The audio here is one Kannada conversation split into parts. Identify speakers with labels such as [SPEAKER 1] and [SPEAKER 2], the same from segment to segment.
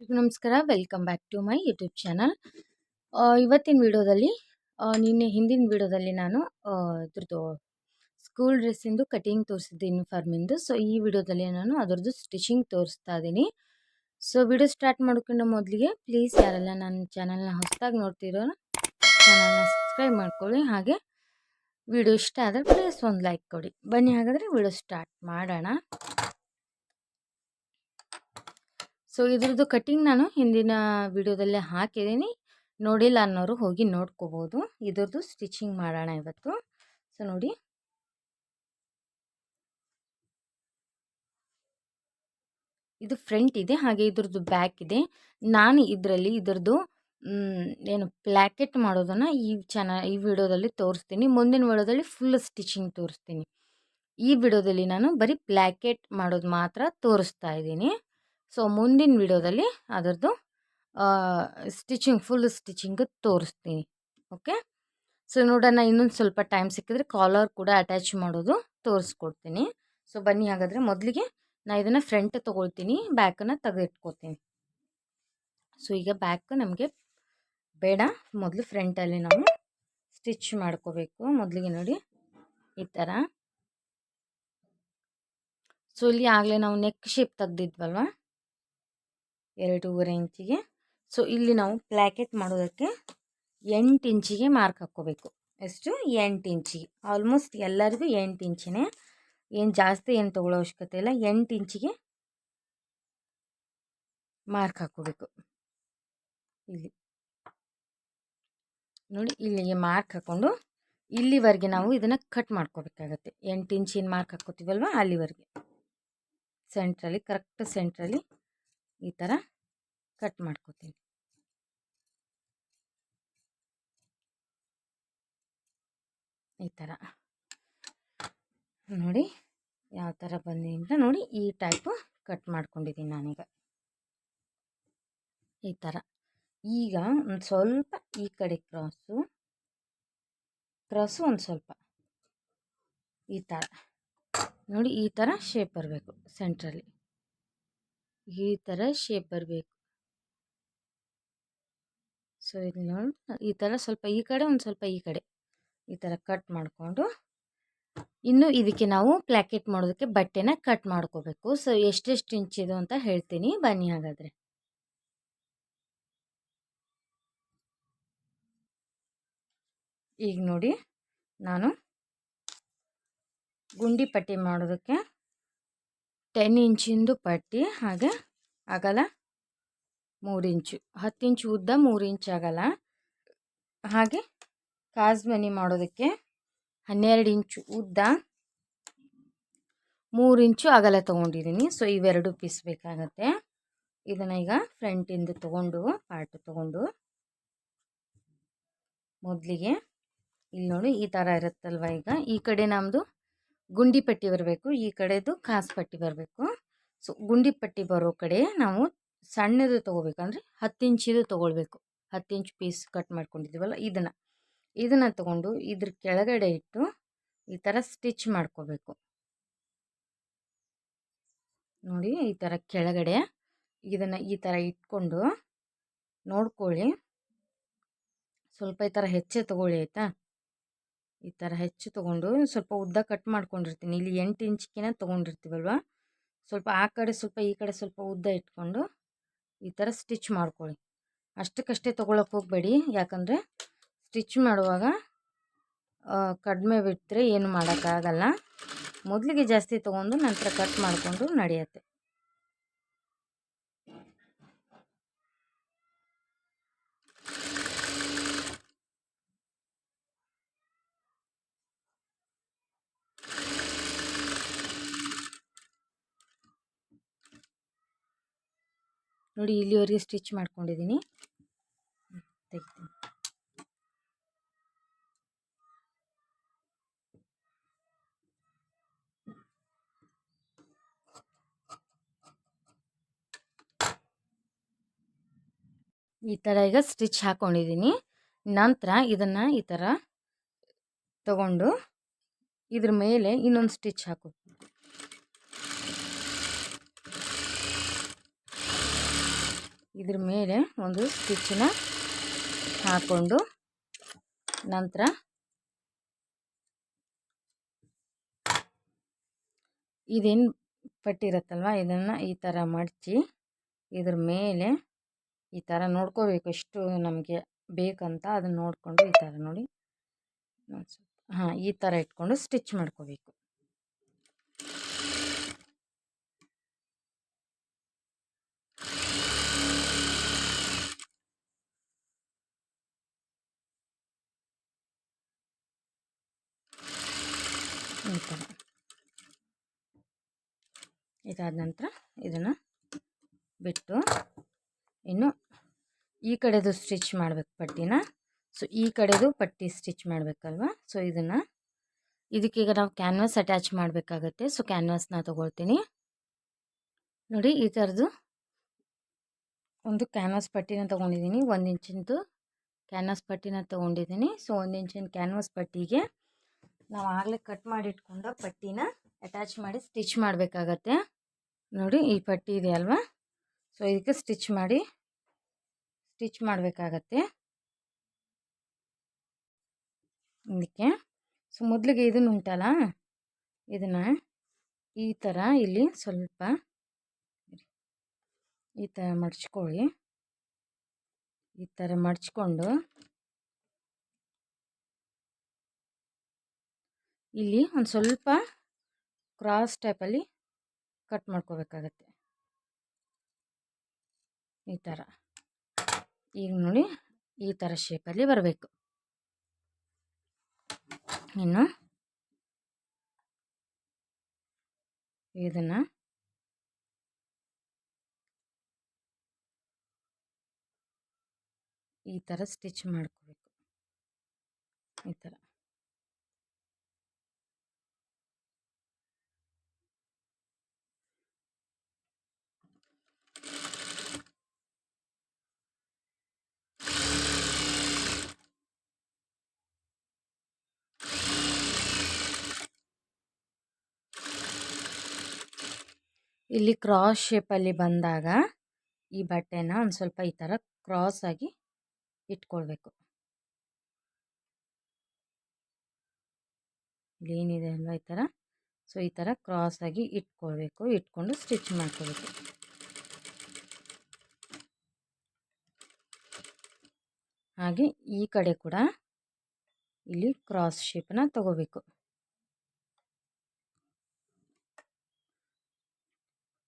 [SPEAKER 1] ನಮಸ್ಕಾರ. Welcome back to my YouTube channel. ಇವತ್ತಿನ ವಿಡಿಯೋದಲ್ಲಿ ನಿನ್ನೆ ಹಿಂದಿನ ವಿಡಿಯೋದಲ್ಲಿ ನಾನು ಅದ್ರದ್ದು ಸ್ಕೂಲ್ ಡ್ರೆಸ್ಸಿಂದು ಕಟಿಂಗ್ ತೋರಿಸಿದ್ದೆ ಯೂನಿಫಾರ್ಮಿಂದು. ಸೊ, ಈ ವಿಡಿಯೋದಲ್ಲಿ ನಾನು ಅದರದ್ದು ಸ್ಟಿಚಿಂಗ್ ತೋರಿಸ್ತಾ ಇದ್ದೀನಿ. ಸೊ, ವಿಡಿಯೋ ಸ್ಟಾರ್ಟ್ ಮಾಡ್ಕೊಂಡು ಮೊದಲಿಗೆ ಪ್ಲೀಸ್ ಯಾರೆಲ್ಲ ನನ್ನ ಚಾನಲ್ನ ಹೊಸದಾಗಿ ನೋಡ್ತಿರೋ ಚಾನಲ್ನ ಸಬ್ಸ್ಕ್ರೈಬ್ ಮಾಡ್ಕೊಳ್ಳಿ. ಹಾಗೆ ವಿಡಿಯೋ ಇಷ್ಟ ಆದರೆ ಪ್ಲೀಸ್ ಒಂದು ಲೈಕ್ ಕೊಡಿ. ಬನ್ನಿ ಹಾಗಾದರೆ ವಿಡಿಯೋ ಸ್ಟಾರ್ಟ್ ಮಾಡೋಣ. ಸೊ, ಇದ್ರದ್ದು ಕಟ್ಟಿಂಗ್ ನಾನು ಹಿಂದಿನ ವಿಡಿಯೋದಲ್ಲೇ ಹಾಕಿದ್ದೀನಿ. ನೋಡಿಲ್ಲ ಅನ್ನೋರು ಹೋಗಿ ನೋಡ್ಕೋಬೋದು. ಇದ್ರದ್ದು ಸ್ಟಿಚಿಂಗ್ ಮಾಡೋಣ ಇವತ್ತು. ಸೊ, ನೋಡಿ. ಇದು ಫ್ರಂಟ್ ಇದೆ, ಹಾಗೆ ಇದ್ರದ್ದು ಬ್ಯಾಕ್ ಇದೆ. ನಾನು ಇದರಲ್ಲಿ ಇದ್ರದ್ದು ಏನು ಪ್ಲ್ಯಾಕೆಟ್ ಮಾಡೋದನ್ನು ಈ ಚಾನ ಈ ವಿಡಿಯೋದಲ್ಲಿ ತೋರಿಸ್ತೀನಿ. ಮುಂದಿನ ವಿಡಿಯೋದಲ್ಲಿ ಫುಲ್ ಸ್ಟಿಚಿಂಗ್ ತೋರಿಸ್ತೀನಿ. ಈ ವಿಡಿಯೋದಲ್ಲಿ ನಾನು ಬರೀ ಪ್ಲ್ಯಾಕೆಟ್ ಮಾಡೋದು ಮಾತ್ರ ತೋರಿಸ್ತಾ ಇದ್ದೀನಿ. ಸೊ ಮುಂದಿನ ವಿಡಿಯೋದಲ್ಲಿ ಅದರದ್ದು ಸ್ಟಿಚಿಂಗ್ ಫುಲ್ ಸ್ಟಿಚಿಂಗ್ ತೋರಿಸ್ತೀನಿ. ಓಕೆ ಸೊ ನೋಡೋಣ, ಇನ್ನೊಂದು ಸ್ವಲ್ಪ ಟೈಮ್ ಸಿಕ್ಕಿದ್ರೆ ಕಾಲರ್ ಕೂಡ ಅಟ್ಯಾಚ್ ಮಾಡೋದು ತೋರಿಸ್ಕೊಡ್ತೀನಿ. ಸೊ ಬನ್ನಿ ಹಾಗಾದರೆ ಮೊದಲಿಗೆ ನಾನು ಇದನ್ನು ಫ್ರಂಟ್ ತೊಗೊಳ್ತೀನಿ ಬ್ಯಾಕನ್ನು ತೆಗೆದಿಟ್ಕೋತೀನಿ ಸೊ ಈಗ ಬ್ಯಾಕ್ ನಮಗೆ ಬೇಡ, ಮೊದಲು ಫ್ರಂಟಲ್ಲಿ ನಾವು ಸ್ಟಿಚ್ ಮಾಡ್ಕೋಬೇಕು. ಮೊದಲಿಗೆ ನೋಡಿ, ಈ ಥರ ಸೊ ಇಲ್ಲಿ ಆಗಲೇ ನಾವು ನೆಕ್ ಶೇಪ್ ತೆಗ್ದಿದ್ವಲ್ವ? ಎರಡೂವರೆ ಇಂಚಿಗೆ. ಸೊ ಇಲ್ಲಿ ನಾವು ಪ್ಲ್ಯಾಕೆಟ್ ಮಾಡೋದಕ್ಕೆ ಎಂಟು ಇಂಚಿಗೆ ಮಾರ್ಕ್ ಹಾಕ್ಕೋಬೇಕು. ಎಷ್ಟು ಎಂಟು ಇಂಚಿಗೆ. ಆಲ್ಮೋಸ್ಟ್ ಎಲ್ಲರಿಗೂ ಎಂಟು ಇಂಚಿನೇ. ಏನು ಜಾಸ್ತಿ ಏನು ತೊಗೊಳ್ಳೋ ಅವಶ್ಯಕತೆ ಇಲ್ಲ. ಎಂಟು ಇಂಚಿಗೆ ಮಾರ್ಕ್ ಹಾಕ್ಕೋಬೇಕು. ಇಲ್ಲಿ. ನೋಡಿ, ಇಲ್ಲಿಗೆ ಮಾರ್ಕ್ ಹಾಕ್ಕೊಂಡು ಇಲ್ಲಿವರೆಗೆ ನಾವು ಇದನ್ನು ಕಟ್ ಮಾಡ್ಕೋಬೇಕಾಗತ್ತೆ. ಎಂಟು ಇಂಚಿನ ಮಾರ್ಕ್ ಹಾಕ್ಕೋತೀವಲ್ವ? ಅಲ್ಲಿವರೆಗೆ. ಸೆಂಟ್ರಲ್ಲಿ ಕರೆಕ್ಟ್ ಸೆಂಟ್ರಲ್ಲಿ ಈ ಥರ ಕಟ್ ಮಾಡ್ಕೋತೀನಿ. ಈ ಥರ. ನೋಡಿ ಯಾವ ಥರ ಬಂದಿ ಅಂತ ನೋಡಿ ಈ ಟೈಪು ಕಟ್ ಮಾಡ್ಕೊಂಡಿದ್ದೀನಿ ನಾನೀಗ. ಈ ಥರ. ಈಗ ಒಂದು ಸ್ವಲ್ಪ ಈ ಕಡೆ ಕ್ರಾಸು ಕ್ರಾಸು ಒಂದು ಸ್ವಲ್ಪ. ಈ ಥರ. ನೋಡಿ ಈ ಥರ ಶೇಪ್ ಬರಬೇಕು ಸೆಂಟ್ರಲ್ಲಿ. ಈ ಥರ ಶೇಪ್ ಬರಬೇಕು. ಸೊ ಇದು ನೋಡಿ. ಈ ಥರ ಸ್ವಲ್ಪ ಈ ಕಡೆ, ಒಂದು ಸ್ವಲ್ಪ ಈ ಕಡೆ. ಈ ಥರ ಕಟ್ ಮಾಡಿಕೊಂಡು. ಇನ್ನು ಇದಕ್ಕೆ ನಾವು ಪ್ಲ್ಯಾಕೆಟ್ ಮಾಡೋದಕ್ಕೆ ಬಟ್ಟೆನ ಕಟ್ ಮಾಡ್ಕೋಬೇಕು. ಸೊ ಎಷ್ಟೆಷ್ಟು ಇಂಚಿದು ಅಂತ ಹೇಳ್ತೀನಿ. ಬನ್ನಿ ಹಾಗಾದರೆ. ಈಗ ನೋಡಿ, ನಾನು ಗುಂಡಿ ಪಟ್ಟಿ ಮಾಡೋದಕ್ಕೆ ಟೆನ್ ಇಂಚಿಂದು ಪಟ್ಟಿ, ಹಾಗೆ ಅಗಲ ಮೂರು ಇಂಚು, ಹತ್ತು ಇಂಚು ಉದ್ದ ಮೂರು ಇಂಚು ಅಗಲ ಹಾಗೆ ಕಾಸ್ಮನಿ ಮಾಡೋದಕ್ಕೆ ಹನ್ನೆರಡು ಇಂಚು ಉದ್ದ ಮೂರು ಇಂಚು ಅಗಲ ತೊಗೊಂಡಿದ್ದೀನಿ. ಸೊ ಇವೆರಡು ಪೀಸ್ ಬೇಕಾಗತ್ತೆ. ಇದನ್ನು ಈಗ ಫ್ರಂಟಿಂದ ತೊಗೊಂಡು ಪಾರ್ಟ್ ತೊಗೊಂಡು ಮೊದಲಿಗೆ ಇಲ್ಲಿ ನೋಡಿ ಈ ಥರ ಇರುತ್ತಲ್ವ ಈಗ? ಈ ಕಡೆ ನಮ್ಮದು ಗುಂಡಿ ಪಟ್ಟಿ ಬರಬೇಕು, ಈ ಕಡೆದು ಕಾಸು ಪಟ್ಟಿ ಬರಬೇಕು. ಸೊ ಗುಂಡಿ ಪಟ್ಟಿ ಬರೋ ಕಡೆ ನಾವು ಸಣ್ಣದು ತೊಗೋಬೇಕಂದ್ರೆ ಹತ್ತು ಇಂಚಿದು ತೊಗೊಳ್ಬೇಕು. ಹತ್ತು ಇಂಚು ಪೀಸ್ ಕಟ್ ಮಾಡ್ಕೊಂಡಿದ್ದೀವಲ್ಲ, ಇದನ್ನು. ಇದನ್ನು ತಗೊಂಡು ಇದ್ರ ಕೆಳಗಡೆ ಇಟ್ಟು ಈ ಥರ ಸ್ಟಿಚ್ ಮಾಡ್ಕೋಬೇಕು. ನೋಡಿ, ಈ ಥರ ಕೆಳಗಡೆ ಇದನ್ನು ಈ ಥರ ಇಟ್ಕೊಂಡು ನೋಡ್ಕೊಳ್ಳಿ. ಸ್ವಲ್ಪ ಈ ಥರ ಹೆಚ್ಚೆ ತೊಗೊಳ್ಳಿ, ಆಯಿತಾ? ಈ ಥರ ಹೆಚ್ಚು ತೊಗೊಂಡು ಸ್ವಲ್ಪ ಉದ್ದ ಕಟ್ ಮಾಡ್ಕೊಂಡಿರ್ತೀನಿ. ಇಲ್ಲಿ ಎಂಟು ಇಂಚಿಗೆನ ತೊಗೊಂಡಿರ್ತೀವಲ್ವ? ಸ್ವಲ್ಪ ಆ ಕಡೆ ಸ್ವಲ್ಪ ಈ ಕಡೆ ಸ್ವಲ್ಪ ಉದ್ದ ಇಟ್ಕೊಂಡು ಈ ಥರ ಸ್ಟಿಚ್ ಮಾಡ್ಕೊಳ್ಳಿ. ಅಷ್ಟಕ್ಕಷ್ಟೇ ತೊಗೊಳಕ್ಕೆ ಹೋಗಬೇಡಿ. ಯಾಕಂದರೆ ಸ್ಟಿಚ್ ಮಾಡುವಾಗ ಕಡಿಮೆ ಬಿಟ್ಟರೆ ಏನು ಮಾಡೋಕ್ಕಾಗಲ್ಲ. ಮೊದಲಿಗೆ ಜಾಸ್ತಿ ತೊಗೊಂಡು ನಂತರ ಕಟ್ ಮಾಡಿಕೊಂಡು ನಡೆಯುತ್ತೆ. ನೋಡಿ ಇಲ್ಲಿವರೆಗೆ ಸ್ಟಿಚ್ ಮಾಡ್ಕೊಂಡಿದ್ದೀನಿ. ತೆಗಿತೀನಿ. ಈ ಥರ ಈಗ ಸ್ಟಿಚ್ ಹಾಕ್ಕೊಂಡಿದ್ದೀನಿ ನಂತರ ಇದನ್ನು ಈ ಥರ ತಗೊಂಡು ಇದ್ರ ಮೇಲೆ ಇನ್ನೊಂದು ಸ್ಟಿಚ್ ಹಾಕು. ಇದ್ರ ಮೇಲೆ ಒಂದು ಸ್ಟಿಚ್ಚನ್ನ ಹಾಕ್ಕೊಂಡು ನಂತರ ಇದೇನು ಪಟ್ಟಿರುತ್ತಲ್ವ? ಇದನ್ನು ಈ ಥರ ಮಡಚಿ ಇದ್ರ ಮೇಲೆ ಈ ಥರ ನೋಡ್ಕೋಬೇಕು ಎಷ್ಟು ನಮಗೆ ಬೇಕಂತ ಅದನ್ನು ನೋಡಿಕೊಂಡು ಈ ಥರ ನೋಡಿ. ಹಾಂ, ಈ ಥರ ಇಟ್ಕೊಂಡು ಸ್ಟಿಚ್ ಮಾಡ್ಕೋಬೇಕು. ಈ ಇದಾದ ನಂತರ ಇದನ್ನು ಬಿಟ್ಟು ಇನ್ನು ಈ ಕಡೆದು ಸ್ಟಿಚ್ ಮಾಡಬೇಕು ಪಟ್ಟಿನ. ಸೊ ಈ ಕಡೆದು ಪಟ್ಟಿ ಸ್ಟಿಚ್ ಮಾಡಬೇಕಲ್ವ? ಸೊ ಇದನ್ನು ಇದಕ್ಕೀಗ ನಾವು ಕ್ಯಾನ್ವಾಸ್ ಅಟ್ಯಾಚ್ ಮಾಡಬೇಕಾಗತ್ತೆ. ಸೊ ಕ್ಯಾನ್ವಾಸ್ನ ತೊಗೊಳ್ತೀನಿ. ನೋಡಿ, ಈ ಥರದ್ದು ಒಂದು ಕ್ಯಾನ್ವಾಸ್ ಪಟ್ಟಿನ ತೊಗೊಂಡಿದ್ದೀನಿ. ಒಂದು ಇಂಚಿಂದು ಕ್ಯಾನ್ವಾಸ್ ಪಟ್ಟಿನ ತೊಗೊಂಡಿದ್ದೀನಿ. ಸೊ ಒಂದು ಇಂಚಿನ ಕ್ಯಾನ್ವಾಸ್ ಪಟ್ಟಿಗೆ ನಾವು ಆಗಲೇ ಕಟ್ ಮಾಡಿ ಇಟ್ಕೊಂಡ ಪಟ್ಟಿನ ಅಟ್ಯಾಚ್ ಮಾಡಿ ಸ್ಟಿಚ್ ಮಾಡಬೇಕಾಗತ್ತೆ. ನೋಡಿ ಈ ಪಟ್ಟಿ ಇದೆ ಅಲ್ವಾ? ಸೊ ಇದಕ್ಕೆ ಸ್ಟಿಚ್ ಮಾಡಿ ಸ್ಟಿಚ್ ಮಾಡಬೇಕಾಗತ್ತೆ. ಇದಕ್ಕೆ. ಸೊ ಮೊದಲಿಗೆ ಇದನ್ನು ಉಂಟಲ್ಲ? ಇದನ್ನು ಈ ಥರ ಇಲ್ಲಿ ಸ್ವಲ್ಪ ಈ ಥರ ಮಡ್ಚ್ಕೊಳ್ಳಿ. ಈ ಥರ ಮಡ್ಚ್ಕೊಂಡು ಇಲ್ಲಿ ಒಂದು ಸ್ವಲ್ಪ ಕ್ರಾಸ್ ಟೈಪಲ್ಲಿ ಕಟ್ ಮಾಡ್ಕೋಬೇಕಾಗತ್ತೆ. ಈ ಥರ ಈಗ ನೋಡಿ ಈ ಥರ ಶೇಪಲ್ಲಿ ಬರಬೇಕು. ಇನ್ನು ಇದನ್ನು ಈ ಥರ ಸ್ಟಿಚ್ ಮಾಡ್ಕೋಬೇಕು. ಈ ಥರ ಇಲ್ಲಿ ಕ್ರಾಸ್ ಶೇಪಲ್ಲಿ ಬಂದಾಗ ಈ ಬಟ್ಟೆನ ಒಂದು ಸ್ವಲ್ಪ ಈ ಥರ ಕ್ರಾಸ್ ಆಗಿ ಇಟ್ಕೊಳ್ಬೇಕು. ಏನಿದೆ ಅಲ್ವಾ ಈ ಥರ ಸೊ ಈ ಥರ ಕ್ರಾಸ್ ಆಗಿ ಇಟ್ಕೊಳ್ಬೇಕು. ಇಟ್ಕೊಂಡು ಸ್ಟಿಚ್ ಮಾಡ್ಕೋಬೇಕು ಹಾಗೆ ಈ ಕಡೆ ಕೂಡ ಇಲ್ಲಿ ಕ್ರಾಸ್ ಶೇಪನ್ನ ತಗೋಬೇಕು.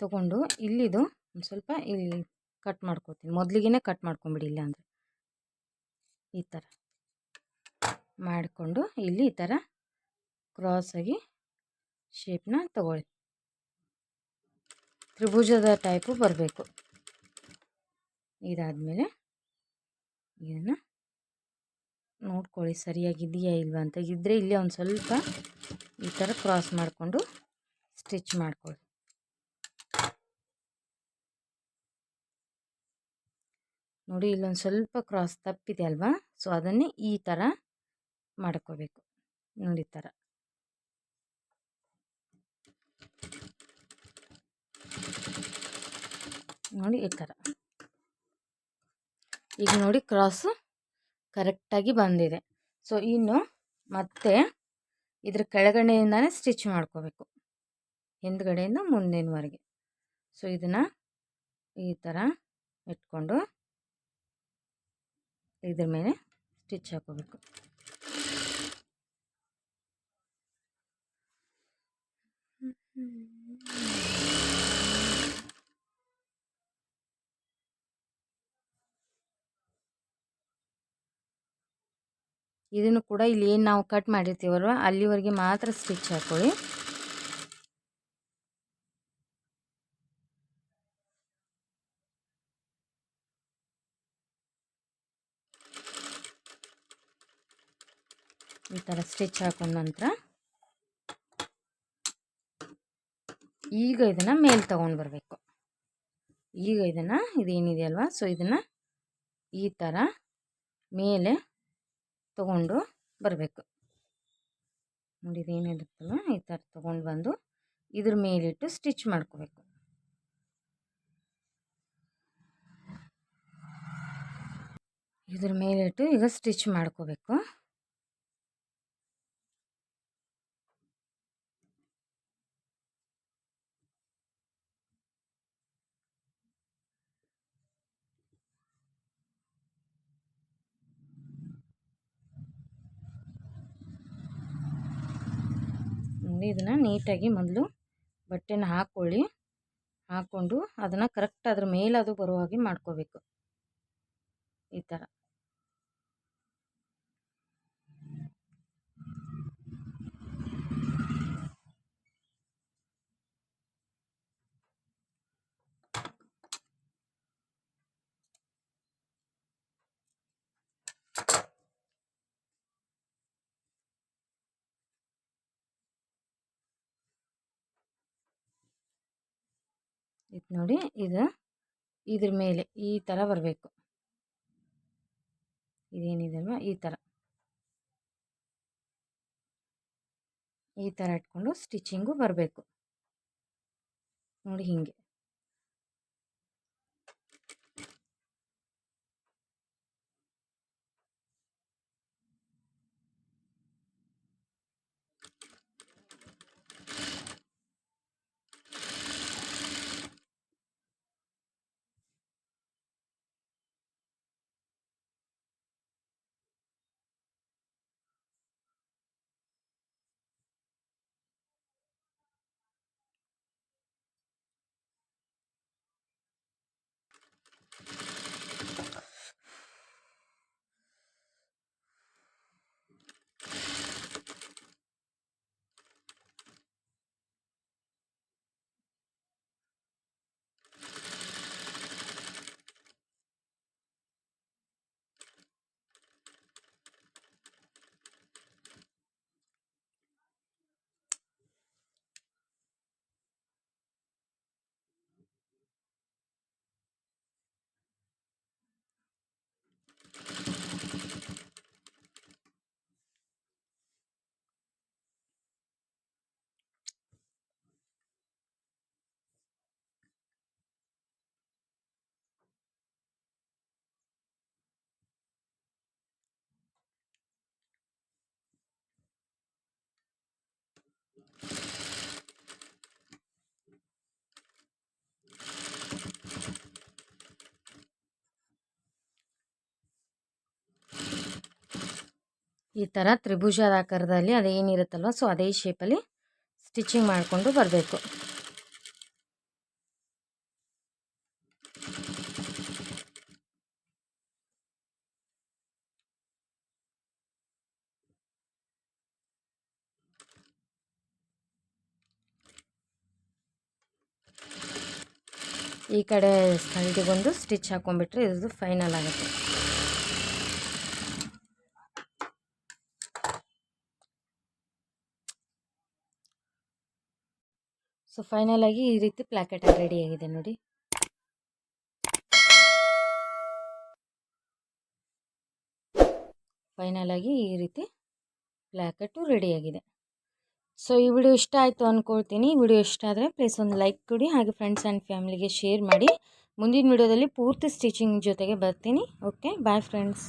[SPEAKER 1] ತಗೊಂಡು ಇಲ್ಲಿದು ಸ್ವಲ್ಪ ಇಲ್ಲಿ ಕಟ್ ಮಾಡ್ಕೊತೀನಿ. ಮೊದಲಿಗೆ ಕಟ್ ಮಾಡ್ಕೊಂಬಿಡಿ ಇಲ್ಲ ಅಂದರೆ. ಈ ಥರ ಮಾಡಿಕೊಂಡು ಇಲ್ಲಿ ಈ ಥರ ಕ್ರಾಸಾಗಿ ಶೇಪ್ನ ತಗೊಳ್ಳಿ. ತ್ರಿಭುಜದ ಟೈಪು ಬರಬೇಕು. ಇದಾದಮೇಲೆ ಇದನ್ನು ನೋಡ್ಕೊಳ್ಳಿ ಸರಿಯಾಗಿದೆಯಾ ಇಲ್ವಾ ಅಂತ. ಇದ್ದರೆ ಇಲ್ಲಿ ಒಂದು ಸ್ವಲ್ಪ ಈ ಥರ ಕ್ರಾಸ್ ಮಾಡಿಕೊಂಡು ಸ್ಟಿಚ್ ಮಾಡ್ಕೊಳ್ಳಿ. ನೋಡಿ ಇಲ್ಲೊಂದು ಸ್ವಲ್ಪ ಕ್ರಾಸ್ ತಪ್ಪಿದೆ ಅಲ್ವಾ? ಸೊ ಅದನ್ನೇ ಈ ಥರ ಮಾಡ್ಕೋಬೇಕು. ನೋಡಿ ಥರ ನೋಡಿ ಈ ಥರ ಈಗ ನೋಡಿ ಕ್ರಾಸು ಕರೆಕ್ಟಾಗಿ ಬಂದಿದೆ. ಸೊ ಇನ್ನು ಮತ್ತೆ ಇದ್ರ ಕೆಳಗಡೆಯಿಂದನೇ ಸ್ಟಿಚ್ ಮಾಡ್ಕೋಬೇಕು. ಹಿಂದ್ಗಡೆಯಿಂದ ಮುಂದಿನವರೆಗೆ. ಸೊ ಇದನ್ನು ಈ ಥರ ಇಟ್ಕೊಂಡು ಇದ್ರ ಮೇಲೆ ಸ್ಟಿಚ್ ಹಾಕೋಬೇಕು. ಇದನ್ನು ಕೂಡ ಇಲ್ಲಿ ಏನು ನಾವು ಕಟ್ ಮಾಡಿರ್ತೀವಲ್ವ, ಅಲ್ಲಿವರೆಗೆ ಮಾತ್ರ ಸ್ಟಿಚ್ ಹಾಕೊಳ್ಳಿ. ಈ ಥರ ಸ್ಟಿಚ್ ಹಾಕೊಂಡ ನಂತರ ಈಗ ಇದನ್ನು ಮೇಲೆ ತೊಗೊಂಡು ಬರಬೇಕು. ಈಗ ಇದನ್ನು ಇದೇನಿದೆಯಲ್ವ ಸೊ ಇದನ್ನು ಈ ಥರ ಮೇಲೆ ತಗೊಂಡು ಬರಬೇಕು. ನೋಡಿ ಇದೇನಿರುತ್ತಲ್ಲ ಈ ಥರ ತೊಗೊಂಡು ಬಂದು ಇದ್ರ ಮೇಲಿಟ್ಟು ಸ್ಟಿಚ್ ಮಾಡ್ಕೋಬೇಕು. ಇದ್ರ ಮೇಲಿಟ್ಟು ಈಗ ಸ್ಟಿಚ್ ಮಾಡ್ಕೋಬೇಕು. ನೋಡಿ ಇದನ್ನು ನೀಟಾಗಿ ಮೊದಲು ಬಟ್ಟೆನ ಹಾಕ್ಕೊಳ್ಳಿ ಹಾಕ್ಕೊಂಡು ಅದನ್ನು ಕರೆಕ್ಟ್ ಅದ್ರ ಮೇಲೆ ಅದು ಬರೋ ಹಾಗೆ ಮಾಡ್ಕೋಬೇಕು. ಈ ಥರ ಇದು ನೋಡಿ ಇದು ಇದ್ರ ಮೇಲೆ ಈ ಥರ ಬರಬೇಕು. ಇದೇನಿದೆ ಅಲ್ವಾ ಈ ಥರ ಈ ಥರ ಇಟ್ಕೊಂಡು ಸ್ಟಿಚಿಂಗು ಬರಬೇಕು. ನೋಡಿ ಹೀಗೆ. ಈ ಥರ ತ್ರಿಭುಜದ ಆಕಾರದಲ್ಲಿ ಅದೇನಿರುತ್ತಲ್ವ ಸೊ ಅದೇ ಶೇಪಲ್ಲಿ ಸ್ಟಿಚಿಂಗ್ ಮಾಡಿಕೊಂಡು ಬರಬೇಕು. ಈ ಕಡೆ ಸೈಡಿಗೊಂದು ಸ್ಟಿಚ್ ಹಾಕೊಂಡ್ಬಿಟ್ರೆ ಇದು ಫೈನಲ್ ಆಗುತ್ತೆ. ಸೊ ಫೈನಲ್ ಆಗಿ ಈ ರೀತಿ ಪ್ಲಾಕೆಟ್ ರೆಡಿ ಆಗಿದೆ ನೋಡಿ. ಫೈನಲ್ ಆಗಿ ಈ ರೀತಿ ಪ್ಲ್ಯಾಕೆಟು ರೆಡಿಯಾಗಿದೆ ಸೊ ಈ ವಿಡಿಯೋ ಇಷ್ಟ ಆಯಿತು ಅಂದ್ಕೊಳ್ತೀನಿ ವಿಡಿಯೋ ಇಷ್ಟ ಆದರೆ ಪ್ಲೀಸ್ ಒಂದು ಲೈಕ್ ಕೊಡಿ. ಹಾಗೆ ಫ್ರೆಂಡ್ಸ್ ಆ್ಯಂಡ್ ಫ್ಯಾಮಿಲಿಗೆ ಶೇರ್ ಮಾಡಿ. ಮುಂದಿನ ವಿಡಿಯೋದಲ್ಲಿ ಪೂರ್ತಿ ಸ್ಟಿಚಿಂಗ್ ಜೊತೆಗೆ ಬರ್ತೀನಿ. Okay bye friends